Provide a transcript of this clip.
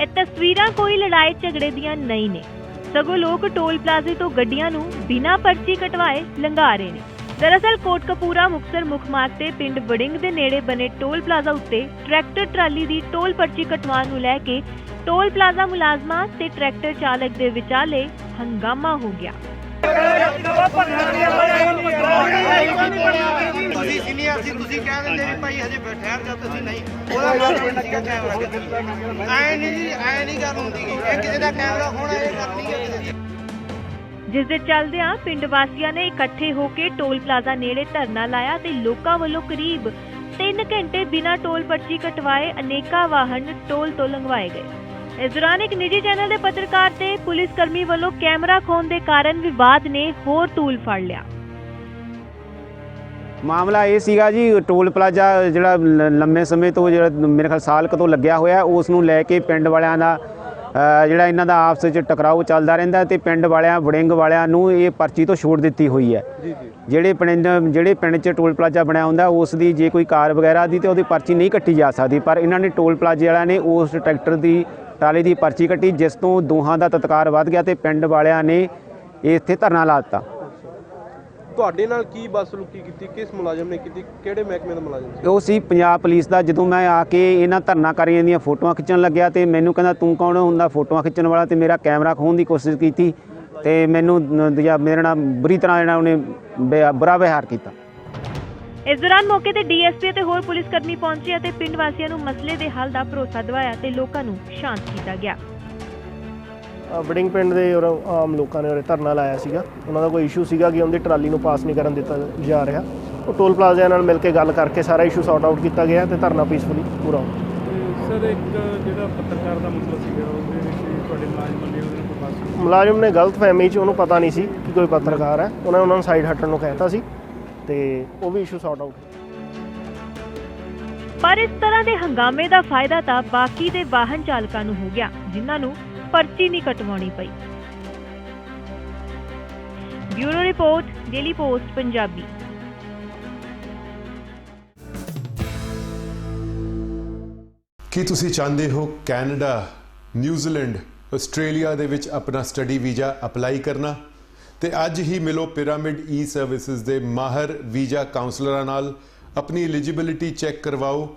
ਇਹ ਤਸਵੀਰਾਂ ਕੋਈ ਲੜਾਈ ਝਗੜੇ ਦੀਆਂ ਨਹੀਂ ਨੇ। ਸਗੋਂ ਲੋਕ ਟੋਲ ਪਲਾਜ਼ੇ ਤੋਂ ਗੱਡੀਆਂ ਨੂੰ ਬਿਨਾਂ ਪਰਚੀ ਕਟਵਾਏ ਲੰਘਾ ਰਹੇ ਨੇ। ਦਰਅਸਲ ਕੋਟਕਪੂਰਾ ਮੁਕਸਰ ਮੁੱਖ ਮਾਰਗ ਤੇ ਪਿੰਡ ਵੜਿੰਗ ਦੇ ਨੇੜੇ ਬਣੇ ਟੋਲ ਪਲਾਜ਼ਾ ਉੱਤੇ ਟਰੈਕਟਰ ਟਰਾਲੀ ਦੀ ਟੋਲ ਪਰਚੀ ਕਟਵਾਉਣ ਨੂੰ ਲੈ ਕੇ ਟੋਲ ਪਲਾਜ਼ਾ ਮੁਲਾਜ਼ਮਾਂ ਤੇ ਟਰੈਕਟਰ ਚਾਲਕ ਦੇ ਵਿਚਾਲੇ ਹੰਗਾਮਾ ਹੋ ਗਿਆ। ਤੁਸੀਂ ਸੀਨੀਅਰ ਸੀ ਤੁਸੀਂ ਕਹਿ ਦਿੰਦੇ ਵੀ ਭਾਈ ਹਜੇ ਠਹਿਰ ਜਾ ਤੁਸੀਂ ਨਹੀਂ। ਉਹਦਾ ਮਤਲਬ ਪਿੰਡ ਦਾ ਕੈਮਰਾ ਐ ਨਹੀਂ ਜੀ ਐ ਨਹੀਂ ਗੱਲ ਹੁੰਦੀ। ਗੀ। ਇਹ ਕਿਸੇ ਦਾ ਕੈਮਰਾ ਹੋਣਾ ਇਹ ਗੱਲ ਨਹੀਂ ਹੈ ਕਿਸੇ ਦੀ। ਜਿਸ ਦੇ ਚੱਲਦਿਆਂ ਪਿੰਡ ਵਾਸੀਆਂ ਨੇ ਇਕੱਠੇ ਹੋ ਕੇ ਟੋਲ ਪਲਾਜ਼ਾ ਨੇੜੇ ਧਰਨਾ ਲਾਇਆ ਤੇ ਲੋਕਾਂ ਵੱਲੋਂ ਕਰੀਬ 3 ਘੰਟੇ ਬਿਨਾਂ ਟੋਲ ਪਰਚੀ ਕਟਵਾਏ ਅਨੇਕਾਂ ਵਾਹਨ ਟੋਲ ਤੋਂ ਲੰਘਵਾਏ ਗਏ। ਇਸ ਦੌਰਾਨ ਇੱਕ ਨਿੱਜੀ ਚੈਨਲ ਦੇ ਪੱਤਰਕਾਰ ਤੇ ਪੁਲਿਸ ਕਰਮੀ ਵੱਲੋਂ ਕੈਮਰਾ ਖੋਣ ਦੇ ਕਾਰਨ ਵਿਵਾਦ ਨੇ ਹੋਰ ਤੂਲ ਫੜ ਲਿਆ। ਮਾਮਲਾ ਇਹ ਸੀਗਾ ਜੀ ਟੋਲ ਪਲਾਜ਼ਾ ਜਿਹੜਾ ਲੰਮੇ ਸਮੇਂ ਤੋਂ ਜਿਹੜਾ ਮੇਰੇ ਖਿਆਲ ਸਾਲ ਕੁ ਤੋਂ ਲੱਗਿਆ ਹੋਇਆ ਉਸ ਨੂੰ ਲੈ ਕੇ ਪਿੰਡ ਵਾਲਿਆਂ ਦਾ ਜਿਹੜਾ ਇਹਨਾਂ ਦਾ ਆਪਸ ਵਿੱਚ ਟਕਰਾਓ ਚੱਲਦਾ ਰਹਿੰਦਾ ਤੇ ਪਿੰਡ ਵਾਲਿਆਂ ਵੜਿੰਗ ਵਾਲਿਆਂ ਨੂੰ ਇਹ ਪਰਚੀ ਤੋਂ ਛੋੜ ਦਿੱਤੀ ਹੋਈ ਹੈ। ਜਿਹੜੇ ਪਿੰਡ ਜਿਹੜੇ ਪਿੰਡ 'ਚ ਟੋਲ ਪਲਾਜ਼ਾ ਬਣਿਆ ਹੁੰਦਾ ਉਸ ਦੀ ਜੇ ਕੋਈ ਕਾਰ ਵਗੈਰਾ ਦੀ ਤੇ ਉਹਦੀ ਪਰਚੀ ਨਹੀਂ ਕੱਟੀ ਜਾ ਸਕਦੀ ਪਰ ਇਹਨਾਂ ਨੇ ਟੋਲ ਪਲਾਜ਼ੇ ਵਾਲਿਆਂ ਨੇ ਉਸ ਟਰੈਕਟਰ ਦੀ ਟਰਾਲੀ ਦੀ ਪਰਚੀ ਕੱਟੀ ਜਿਸ ਤੋਂ ਦੋਹਾਂ ਦਾ ਤਤਕਾਰ ਵੱਧ ਗਿਆ ਤੇ ਪਿੰਡ ਵਾਲਿਆਂ ਨੇ ਇੱਥੇ ਧਰਨਾ ਲਾ ਦਿੱਤਾ। ਤੁਹਾਡੇ ਨਾਲ ਕੀ ਬਦਸਲੂਕੀ ਕੀਤੀ ਕਿਸ ਮੁਲਾਜ਼ਮ ਨੇ ਕੀਤੀ ਕਿਹੜੇ ਮਹਿਕਮੇ ਦਾ ਮੁਲਾਜ਼ਮ ਸੀ? ਉਹ ਸੀ ਪੰਜਾਬ ਪੁਲਿਸ ਦਾ ਜਦੋਂ ਮੈਂ ਆ ਕੇ ਇਹਨਾਂ ਧਰਨਾਕਾਰੀਆਂ ਦੀਆਂ ਫੋਟੋਆਂ ਖਿੱਚਣ ਲੱਗਿਆ ਤੇ ਮੈਨੂੰ ਕਹਿੰਦਾ ਤੂੰ ਕੌਣ ਹੁੰਦਾ ਫੋਟੋਆਂ ਖਿੱਚਣ ਵਾਲਾ ਤੇ ਮੇਰਾ ਕੈਮਰਾ ਖੋਹਣ ਦੀ ਕੋਸ਼ਿਸ਼ ਕੀਤੀ ਤੇ ਮੈਨੂੰ ਜਾਂ ਮੇਰੇ ਨਾਲ ਬੁਰੀ ਤਰ੍ਹਾਂ ਜਿਹੜਾ ਉਹਨੇ ਬੁਰਾ ਵਿਹਾਰ ਕੀਤਾ। ਇਸ ਦੌਰਾਨ ਮੌਕੇ ਤੇ ਡੀਐਸਪੀ ਅਤੇ ਹੋਰ ਪੁਲਿਸ ਕਰਮੀ ਪਹੁੰਚੇ ਅਤੇ ਪਿੰਡ ਵਾਸੀਆਂ ਨੂੰ ਮਸਲੇ ਦੇ ਹੱਲ ਦਾ ਭਰੋਸਾ ਦਿਵਾਇਆ ਤੇ ਲੋਕਾਂ ਨੂੰ ਸ਼ਾਂਤ ਕੀਤਾ ਗਿਆ। ਵੜਿੰਗ ਪਿੰਡ ਦੇ ਔਰ ਆਮ ਲੋਕਾਂ ਨੇ ਉਰੇ ਧਰਨਾ ਲਾਇਆ ਸੀਗਾ। ਉਹਨਾਂ ਦਾ ਕੋਈ ਇਸ਼ੂ ਸੀਗਾ ਕਿ ਉਹਦੀ ਟਰਾਲੀ ਨੂੰ ਪਾਸ ਨਹੀਂ ਕਰਨ ਦਿੱਤਾ ਜਾ ਰਿਹਾ। ਉਹ ਟੋਲ ਪਲਾਜ਼ਿਆਂ ਨਾਲ ਮਿਲ ਕੇ ਗੱਲ ਕਰਕੇ ਸਾਰਾ ਇਸ਼ੂ ਸੌਟ ਆਊਟ ਕੀਤਾ ਗਿਆ ਤੇ ਧਰਨਾ ਪੀਸਫੁਲੀ ਪੂਰਾ ਹੋ ਗਿਆ। ਸਰ ਇੱਕ ਜਿਹੜਾ ਪੱਤਰਕਾਰ ਦਾ ਮਸਲਾ ਸੀਗਾ ਉਹਦੇ ਵਿੱਚ ਤੁਹਾਡੇ ਮੁਲਾਜ਼ਮਾਂ ਨੇ ਉਹਦੇ ਕੋਲ ਬਸ ਮੁਲਾਜ਼ਮ ਨੇ ਗਲਤ ਫਹਿਮੀ ਚ ਉਹਨੂੰ ਪਤਾ ਨਹੀਂ ਸੀ ਕਿ ਕੋਈ ਪੱਤਰਕਾਰ ਹੈ। ਉਹਨਾਂ ਉਹਨਾਂ ਨੂੰ ਸਾਈਡ ਹਟਣ ਨੂੰ ਕਹਿਤਾ ਸੀ ਤੇ ਉਹ ਵੀ ਇਸ਼ੂ ਸੌਟ ਆਊਟ ਪਰ ਇਸ ਤਰ੍ਹਾਂ ਦੇ ਹੰਗਾਮੇ ਦਾ ਫਾਇਦਾ ਤਾਂ ਬਾਕੀ ਦੇ ਵਾਹਨ ਚਾਲਕਾਂ ਨੂੰ ਹੋ ਗਿਆ ਜਿਨ੍ਹਾਂ ਨੂੰ ਪਰਚੀ ਨਹੀਂ ਕਟਵਾਉਣੀ ਪਈ। Bureau report, daily post, Punjabi. ਕੀ ਤੁਸੀਂ ਚਾਹੁੰਦੇ ਹੋ ਕੈਨੇਡਾ, ਨਿਊਜ਼ੀਲੈਂਡ, ਆਸਟ੍ਰੇਲੀਆ ਦੇ ਵਿੱਚ ਆਪਣਾ ਸਟੱਡੀ ਵੀਜ਼ਾ ਅਪਲਾਈ ਕਰਨਾ? ਤੇ ਅੱਜ ਹੀ ਮਿਲੋ ਪਿਰਾਮਿਡ ਈ ਸਰਵਿਸਿਜ਼ ਦੇ ਮਾਹਰ ਵੀਜ਼ਾ ਕਾਉਂਸਲਰਾਂ ਨਾਲ। ਆਪਣੀ ਐਲੀਜੀਬਿਲਿਟੀ ਚੈੱਕ ਕਰਵਾਓ